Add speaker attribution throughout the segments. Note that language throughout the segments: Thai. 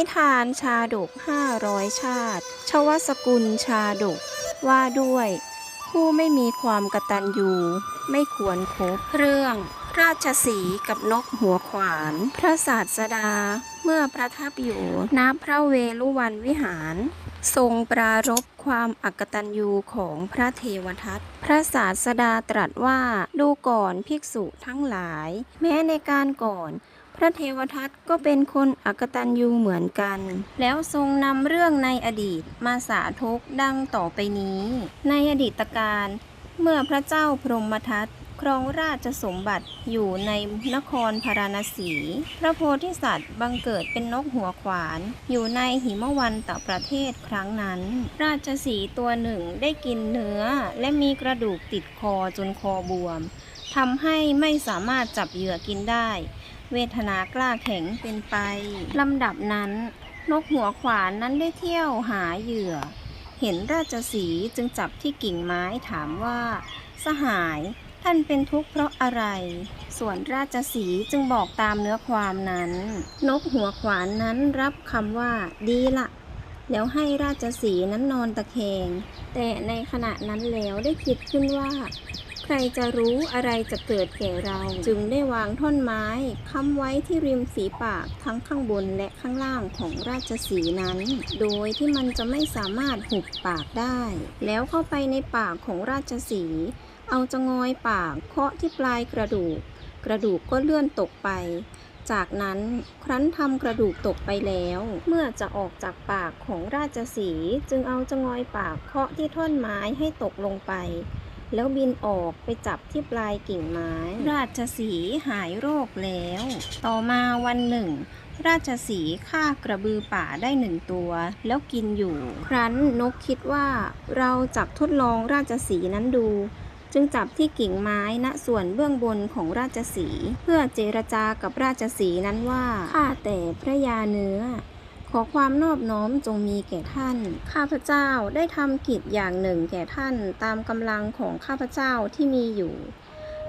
Speaker 1: นิทานชาดก 500 ชาติ ชวสกุลชาดก ว่าด้วย ผู้ไม่มีความกตัญญูไม่ควรครบเรื่องราชสีกับนกหัวขวาน พระศาสดา เมื่อประทับอยู่ณพระเวลุวันวิหาร ทรงปรารบความอักตัญญูของพระเทวทัต พระศาสดาตรัสว่าดูก่อนภิกษุทั้งหลาย แม้ในการก่อน ระเทวทัตก็เป็นคนอักตัญญูเหมือนกัน แล้วทรงนำเรื่องในอดีตมาสาธกดังต่อไปนี้ ในอดีตการเมื่อพระเจ้าพรหมทัตครองราชสมบัติอยู่ในนครพาราณสี พระโพธิสัตว์บังเกิดเป็นนกหัวขวาน อยู่ในหิมวันตประเทศครั้งนั้น ราชสีตัวหนึ่งได้กินเนื้อและมีกระดูกติดคอจนคอบวมทำให้ไม่สามารถจับเหยื่อกินได้ เวทนากล้าแข็งเป็นไปลำดับนั้นนกหัวขวานนั้นได้เที่ยวหาเหยื่อ เห็นราชสีจึงจับที่กิ่งไม้ถามว่า สหายท่านเป็นทุกข์เพราะอะไร ส่วนราชสีจึงบอกตามเนื้อความนั้น นกหัวขวานนั้นรับคำว่า ดีละแล้วให้ราชสีนั้นนอนตะแคง แต่ในขณะนั้นแล้วได้คิดขึ้นว่า รจะรู้อะไรจะเกิดแก่เรา จึงได้วางท่อนไม้ค้ำไว้ที่ริมฝีปากทั้งข้างบนและข้างล่างของราชสีนั้น โดยที่มันจะไม่สามารถหุบปากได้ แล้วเข้าไปในปากของราชสี เอาจะงอยปากเคาะที่ปลายกระดูก กระดูกก็เลื่อนตกไปจากนั้นครั้นทำกระดูกตกไปแล้ว เมื่อจะออกจากปากของราชสี จึงเอาจะงอยปากเคาะที่ท่อนไม้ให้ตกลงไป แล้วบินออกไปจับที่ปลายกิ่งไม้ ราชสีหายโรคแล้ว ต่อมาวันหนึ่ง ราชสีฆ่ากระบือป่าได้หนึ่งตัว แล้วกินอยู่ ครั้นนกคิดว่าเราจักทดลองราชสีนั้นดู จึงจับที่กิ่งไม้ณส่วนเบื้องบนของราชสี เพื่อเจรจากับราชสีนั้นว่าข้าแต่พระยาเนื้อ ขอความนอบน้อมจงมีแก่ท่าน ข้าพเจ้าได้ทำกิจอย่างหนึ่งแก่ท่านตามกำลังของข้าพเจ้าที่มีอยู่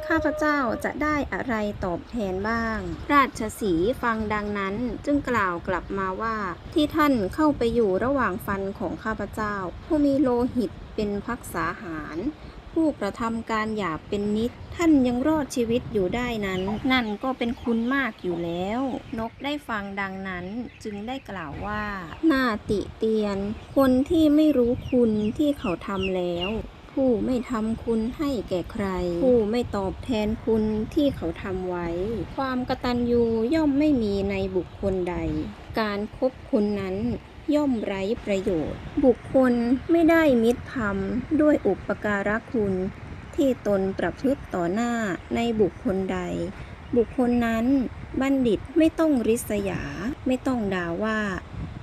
Speaker 1: ข้าพเจ้าจะได้อะไรตอบแทนบ้าง ราชสีฟังดังนั้นจึงกล่าวกลับมาว่า ที่ท่านเข้าไปอยู่ระหว่างฟันของข้าพเจ้า ผู้มีโลหิตเป็นพักษาหาร ผู้กระทำการหยาบเป็นนิด ท่านยังรอดชีวิตอยู่ได้นั้น นั่นก็เป็นคุณมากอยู่แล้ว นกได้ฟังดังนั้นจึงได้กล่าวว่าน่าติเตียน คนที่ไม่รู้คุณที่เขาทำแล้วผู้ไม่ทำคุณให้แก่ใคร ผู้ไม่ตอบแทนคุณที่เขาทำไว้ ความกตัญญูย่อมไม่มีในบุคคลใด การคบคุณนั้น ย่อมไร้ประโยชน์ บุคคลไม่ได้มิตรธรรม ด้วยอุปการะคุณ ที่ตนประพฤติต่อหน้าในบุคคลใด บุคคลนั้นบัณฑิตไม่ต้องริษยา ไม่ต้องด่าว่า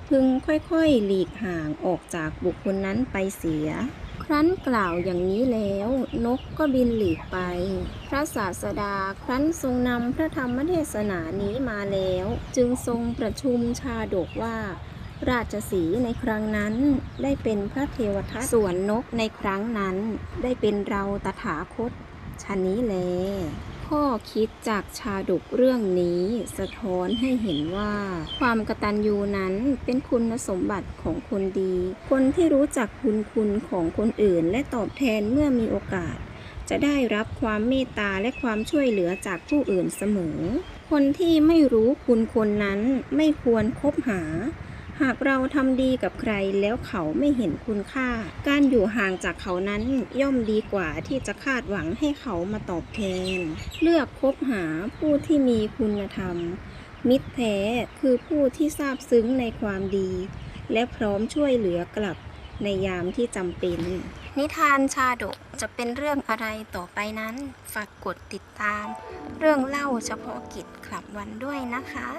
Speaker 1: พึงค่อยๆหลีกห่างออกจากบุคคลนั้นไปเสีย ครั้นกล่าวอย่างนี้แล้ว นกก็บินหลีกไป พระศาสดาครั้นทรงนำพระธรรมเทศนานี้มาแล้ว จึงทรงประชุมชาดกว่า ราชสีในครั้งนั้นได้เป็นพระเทวทัตส่วนนกในครั้งนั้น ได้เป็นเราตถาคตชนนี้แลข้อคิดจากชาดกเรื่องนี้สะท้อนให้เห็นว่า ความกตัญญูนั้นเป็นคุณสมบัติของคนดี คนที่รู้จักคุณคุณของคนอื่น และตอบแทนเมื่อมีโอกาส จะได้รับความเมตตาและความช่วยเหลือจากผู้อื่นเสมอ คนที่ไม่รู้คุณคนนั้นไม่ควรคบหา หากเราทำดีกับใครแล้วเขาไม่เห็นคุณค่า การอยู่ห่างจากเขานั้นย่อมดีกว่าที่จะคาดหวังให้เขามาตอบแทน เลือกคบหาผู้ที่มีคุณธรรม มิตรแท้คือผู้ที่ซาบซึ้งในความดี และพร้อมช่วยเหลือกลับในยามที่จำเป็น นิทานชาดกจะเป็นเรื่องอะไรต่อไปนั้น ฝากกดติดตาม เรื่องเล่าเฉพาะกิจคลับวันด้วยนะคะ